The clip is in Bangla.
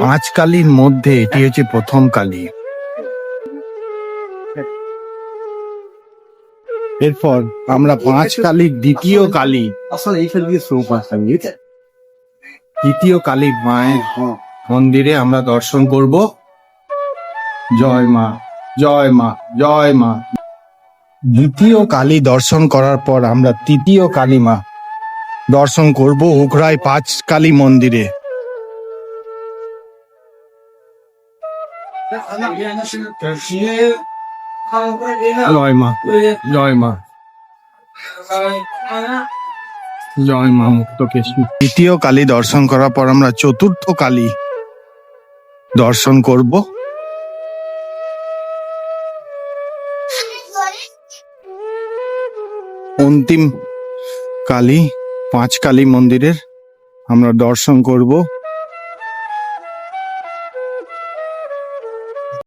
পাঁচ কালীর মধ্যে এটি হচ্ছে প্রথম কালী। এরপর আমরা পাঁচ কালীর দ্বিতীয় কালী। দ্বিতীয় কালী মায়ের মন্দিরে আমরা দর্শন করব। জয় মা জয় মা জয় মা। দ্বিতীয় কালী দর্শন করার পর আমরা তৃতীয় কালী মা দর্শন করব উখরাই পাঁচ কালী মন্দিরে। জয় মা জয় মা জয় মা তৃতীয় কালী দর্শন করার পর আমরা চতুর্থ কালী দর্শন করব। অন্তিম কালী, পাঁচ কালী মন্দিরের আমরা দর্শন করব।